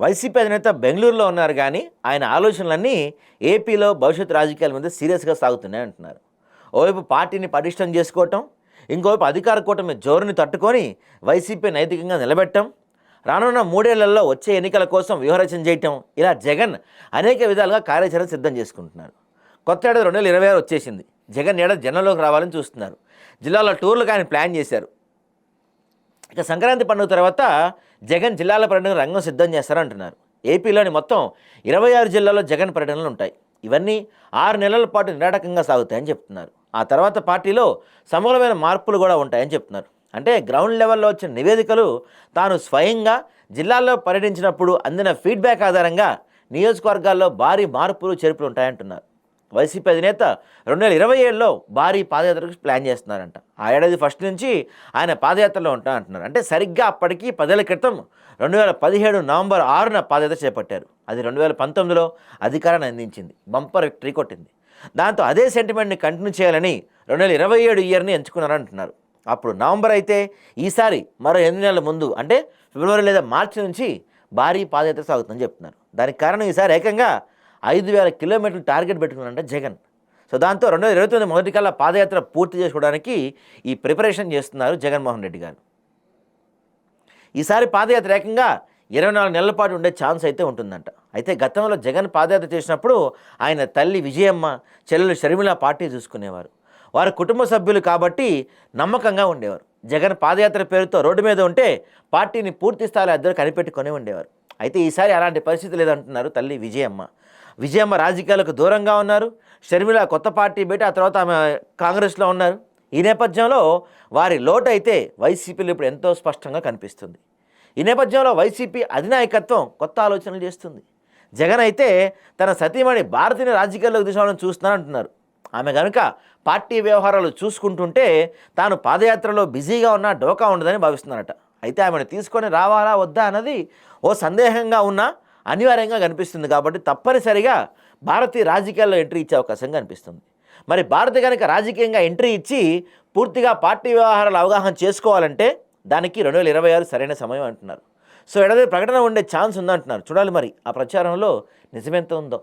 YCP అధినేత బెంగళూరులో ఉన్నారు కానీ ఆయన ఆలోచనలన్నీ ఏపీలో భవిష్యత్ రాజకీయాల మీద సీరియస్గా సాగుతున్నాయి అంటున్నారు. ఓవైపు పార్టీని పటిష్టం చేసుకోవటం ఇంకోవైపు అధికార కూటమి జోరుని తట్టుకొని వైసీపీ నైతికంగా నిలబెట్టడం రానున్న మూడేళ్ళలో వచ్చే ఎన్నికల కోసం వ్యూహరచన చేయటం ఇలా జగన్ అనేక విధాలుగా కార్యాచరణ సిద్ధం చేసుకుంటున్నారు. కొత్త ఏడాది రెండు వేల ఇరవై ఆరు వచ్చేసింది. జగన్ ఏడాది జనంలోకి రావాలని చూస్తున్నారు. జిల్లాలో టూర్లు ఆయన ప్లాన్ చేశారు. ఇక సంక్రాంతి పండుగ తర్వాత జగన్ జిల్లాల పర్యటన రంగం సిద్ధం చేస్తారంటున్నారు. ఏపీలోని మొత్తం ఇరవై ఆరు జిల్లాల్లో జగన్ పర్యటనలు ఉంటాయి. ఇవన్నీ ఆరు నెలల పాటు నిరాటకంగా సాగుతాయని చెప్తున్నారు. ఆ తర్వాత పార్టీలో సమూలమైన మార్పులు కూడా ఉంటాయని చెప్తున్నారు. అంటే గ్రౌండ్ లెవెల్లో వచ్చిన నివేదికలు తాను స్వయంగా జిల్లాల్లో పర్యటించినప్పుడు అందిన ఫీడ్బ్యాక్ ఆధారంగా నియోజకవర్గాల్లో భారీ మార్పులు చేర్పులు ఉంటాయంటున్నారు. వైసీపీ అధినేత రెండు వేల ఇరవై ఏడులో భారీ పాదయాత్రకు ప్లాన్ చేస్తున్నారంట. ఆ ఏడాది ఫస్ట్ నుంచి ఆయన పాదయాత్రలో ఉంటా అంటున్నారు. అంటే సరిగ్గా అప్పటికి పదేళ్ళ క్రితం రెండు వేల పదిహేడు నవంబర్ ఆరున పాదయాత్ర చేపట్టారు. అది రెండు వేల పంతొమ్మిదిలో అధికారాన్ని అందించింది. బంపర్ విక్టరీ కొట్టింది. దాంతో అదే సెంటిమెంట్ని కంటిన్యూ చేయాలని రెండు వేల ఇరవై ఏడు ఇయర్ని ఎంచుకున్నారంటున్నారు. అప్పుడు నవంబర్ అయితే ఈసారి మరో ఎనిమిది నెలల ముందు అంటే ఫిబ్రవరి లేదా మార్చి నుంచి భారీ పాదయాత్ర సాగుతుందని చెప్తున్నారు. దానికి కారణం ఈసారి ఏకంగా ఐదు వేల కిలోమీటర్లు టార్గెట్ పెట్టుకున్నారంట జగన్. సో దాంతో రెండు వేల ఇరవై తొమ్మిది మొదటి కల్లా పాదయాత్ర పూర్తి చేసుకోవడానికి ఈ ప్రిపరేషన్ చేస్తున్నారు జగన్మోహన్ రెడ్డి గారు. ఈసారి పాదయాత్ర ఏకంగా ఇరవై నాలుగు నెలల పాటు ఉండే ఛాన్స్ అయితే ఉంటుందంట. అయితే గతంలో జగన్ పాదయాత్ర చేసినప్పుడు ఆయన తల్లి విజయమ్మ చెల్లెలు షర్మిల పార్టీ చూసుకునేవారు. వారి కుటుంబ సభ్యులు కాబట్టి నమ్మకంగా ఉండేవారు. జగన్ పాదయాత్ర పేరుతో రోడ్డు మీద ఉంటే పార్టీని పూర్తి స్థాయిలో ఇద్దరు కనిపెట్టుకొని ఉండేవారు. అయితే ఈసారి అలాంటి పరిస్థితి లేదంటున్నారు తల్లి విజయమ్మ. విజయమ్మ రాజకీయాలకు దూరంగా ఉన్నారు. షర్మిల కొత్త పార్టీ పెట్టి ఆ తర్వాత ఆమె కాంగ్రెస్లో ఉన్నారు. ఈ నేపథ్యంలో వారి లోటు అయితే వైసీపీలో ఇప్పుడు ఎంతో స్పష్టంగా కనిపిస్తుంది. ఈ నేపథ్యంలో వైసీపీ అధినాయకత్వం కొత్త ఆలోచనలు చేస్తుంది. జగన్ అయితే తన సతీమణి భారతీయ రాజకీయాల్లోకి తీసుకోవడం చూస్తున్నానంటున్నారు ఆమె కనుక పార్టీ వ్యవహారాలు చూసుకుంటుంటే తాను పాదయాత్రలో బిజీగా ఉన్న డోకా ఉండదని భావిస్తున్నారట. అయితే ఆమెను తీసుకొని రావాలా వద్దా అన్నది ఓ సందేహంగా ఉన్నా అనివార్యంగా కనిపిస్తుంది కాబట్టి తప్పనిసరిగా భారతీయ రాజకీయాల్లో ఎంట్రీ ఇచ్చే అవకాశం కనిపిస్తుంది. మరి భారత కనుక రాజకీయంగా ఎంట్రీ ఇచ్చి పూర్తిగా పార్టీ వ్యవహారాలు అవగాహన చేసుకోవాలంటే దానికి రెండు వేల ఇరవై ఆరు సరైన సమయం అంటున్నారు. సో ఎడదే ప్రకటన ఉండే ఛాన్స్ ఉందంటున్నారు. చూడాలి మరి ఆ ప్రచారంలో నిజమెంత ఉందో.